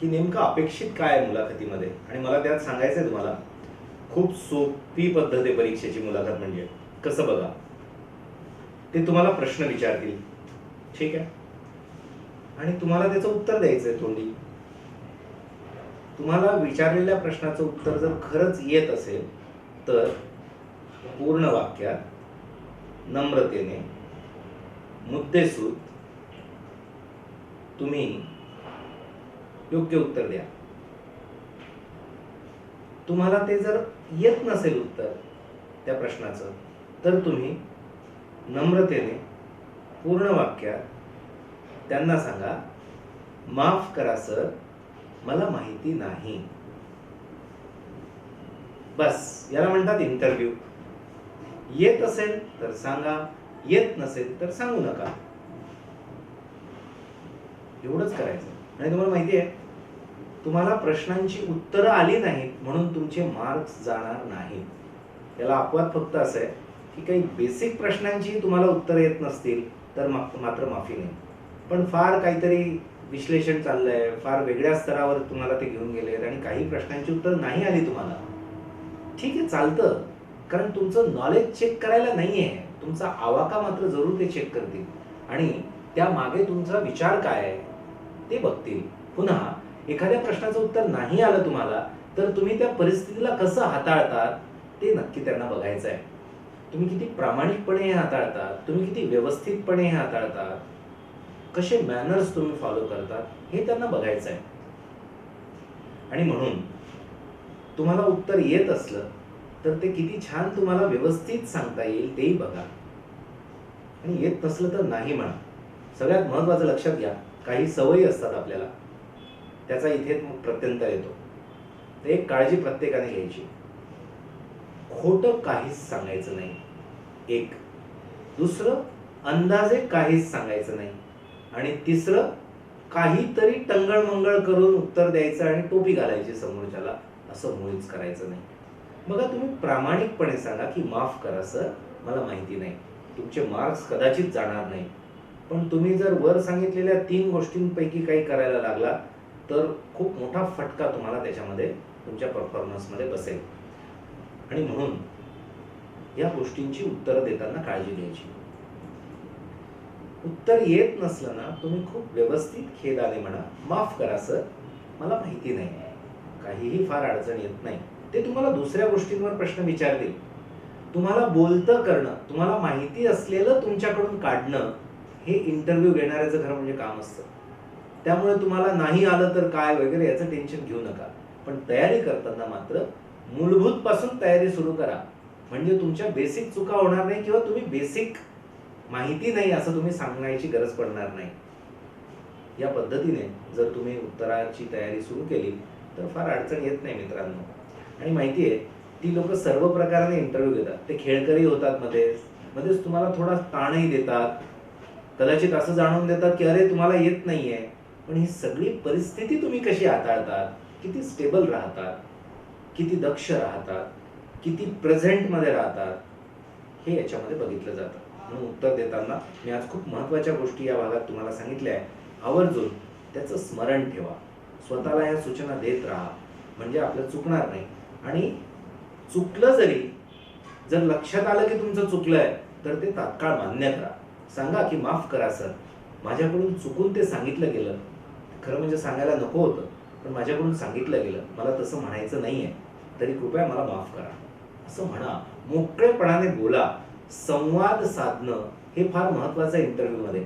की नेमकं अपेक्षित काय आहे मुलाखतीमध्ये? आणि मला त्यात सांगायचं आहे तुम्हाला खूप सोपी पद्धत आहे परीक्षेची मुलाखत म्हणजे. कसं बघा? ते तुम्हाला प्रश्न विचारतील. ठीक आहे? आणि तुम्हाला त्याचं उत्तर द्यायचं आहे तोंडी. तुम्हाला विचारलेल्या प्रश्नाचं उत्तर जर खरंच येत असेल तर पूर्ण वाक्यात नम्रतेने मुद्देसूद तुम्ही योग्य उत्तर द्या. तुम्हाला ते जर येत नसेल उत्तर त्या प्रश्नाचं तर तुम्ही नम्रतेने पूर्ण वाक्यात त्यांना सांगा माफ करा सर. मला माहिती नाही. बस. याला म्हणतात इंटरव्ह्यू येत असेल तर सांगा येत नसेल तर सांगू नका. एवढंच करायचं. आणि तुम्हाला माहिती आहे तुम्हाला प्रश्नांची उत्तरं आली नाहीत म्हणून तुमचे मार्क्स जाणार नाहीत. याला अपवाद फक्त असं आहे की काही बेसिक प्रश्नांची तुम्हाला उत्तरं येत नसतील तर मात्र माफी नाही. पण फार काहीतरी विश्लेषण चाललं आहे फार वेगळ्या स्तरावर तुम्हाला ते घेऊन गेले आणि काही प्रश्नांची उत्तर नाही आली तुम्हाला. ठीक आहे चालतं. कारण तुमचं नॉलेज चेक करायला नाही आहे तुमचा आवाका मात्र जरूर ते चेक करतील. आणि त्यामागे तुमचा विचार काय आहे? ते बघतील. पुन्हा एखाद्या प्रश्नाचं उत्तर नाही आलं तुम्हाला तर तुम्ही त्या परिस्थितीला कसं हाताळतात ते नक्की त्यांना बघायचं आहे तुम्ही किती प्रामाणिकपणे हे हाताळतात तुम्ही किती व्यवस्थितपणे हे हाताळतात कसे मॅनर्स तुम्ही फॉलो करतात हे त्यांना बघायचं आहे आणि म्हणून तुम्हाला उत्तर येत असलं तर ते किती छान तुम्हाला व्यवस्थित सांगता येईल तेही बघा. आणि येत नसलं तर नाही म्हणा. सगळ्यात महत्वाचं लक्षात घ्या. काही सवयी असतात आपल्याला त्याचा इथे मग प्रत्यंतर येतो. तर एक काळजी प्रत्येकाने घ्यायची. खोटं काहीच सांगायचं नाही. एक. दुसरं अंदाजे काहीच सांगायचं नाही. आणि तिसरं काहीतरी टंगळमंगळ करून उत्तर द्यायचं आणि टोपी घालायची समोरच्याला असं मुळीच करायचं नाही. बघा तुम्ही प्रामाणिकपणे सांगा की माफ करा सर. मला माहिती नाही. तुमचे मार्क्स कदाचित जाणार नाही. पण तुम्ही जर वर सांगितलेल्या तीन गोष्टींपैकी काही करायला लागला तर खूप मोठा फटका तुम्हाला त्याच्यामध्ये तुमच्या परफॉर्मन्समध्ये बसेल. आणि म्हणून या गोष्टींची उत्तरं देताना काळजी घ्यायची. उत्तर येत नसलं ना तुम्ही खूप व्यवस्थित खेदाने म्हणा. माफ करा सर. मला माहिती नाही. काहीही फार अडचण येत नाही. ते तुम्हाला दुसऱ्या गोष्टींवर प्रश्न विचारतील. तुम्हाला बोलतं करणं तुम्हाला माहिती असलेलं तुमच्याकडून काढणं हे इंटरव्ह्यू घेणाऱ्याचं खरं म्हणजे काम असतं. त्यामुळे तुम्हाला नाही आलं तर काय वगैरे याचं टेन्शन घेऊ नका. पण तयारी करताना मात्र मूलभूतपासून तयारी सुरू करा. म्हणजे तुमच्या बेसिक चुका होणार नाही किंवा तुम्ही बेसिक माहिती नाही असं तुम्ही सांगण्याची गरज पडणार नाही. या पद्धतीने जर तुम्ही उत्तराची तयारी सुरू केली तर फार अडचण येत नाही मित्रांनो. आणि माहिती आहे ती लोक सर्व प्रकाराने इंटरव्ह्यू घेतात. ते खेळकरी होतात मध्येच. मध्येच तुम्हाला थोडा ताणही देतात. कदाचित असं जाणून देतात की अरे तुम्हाला येत नाहीये. पण ही सगळी परिस्थिती तुम्ही कशी हाताळतात? किती स्टेबल राहतात? किती दक्ष राहतात? किती प्रेझेंटमध्ये राहतात? हे याच्यामध्ये बघितलं जातं. म्हणून उत्तर देताना मी आज खूप महत्त्वाच्या गोष्टी या भागात तुम्हाला सांगितल्या आहे आवर्जून त्याचं स्मरण ठेवा. स्वतःला या सूचना देत राहा. म्हणजे आपलं चुकणार नाही. आणि चुकलं जरी जर लक्षात आलं की तुमचं चुकलं आहे तर ते तात्काळ मान्य करा. सांगा की माफ करा सर. माझ्याकडून चुकून ते सांगितलं गेलं. खरं म्हणजे सांगायला नको होतं पण माझ्याकडून सांगितलं गेलं. मला तसं म्हणायचं नाही आहे तरी कृपया मला माफ करा. असं म्हणा. मोकळेपणाने बोला. संवाद साधणं हे फार महत्वाचं आहे इंटरव्ह्यूमध्ये.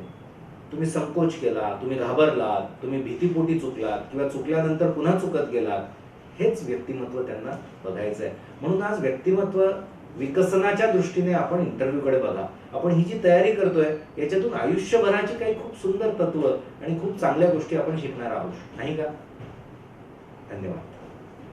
तुम्ही संकोच केला तुम्ही घाबरलात तुम्ही भीतीपोटी चुकलात किंवा चुकल्यानंतर पुन्हा चुकत गेलात हेच व्यक्तिमत्व त्यांना बघायचं आहे म्हणून आज व्यक्तिमत्व विकसनाच्या दृष्टीने आपण इंटरव्ह्यूकडे बघा. आपण ही जी तयारी करतोय याच्यातून आयुष्यभराची काही खूप सुंदर तत्व आणि खूप चांगल्या गोष्टी आपण शिकणार आहोत. नाही का? धन्यवाद.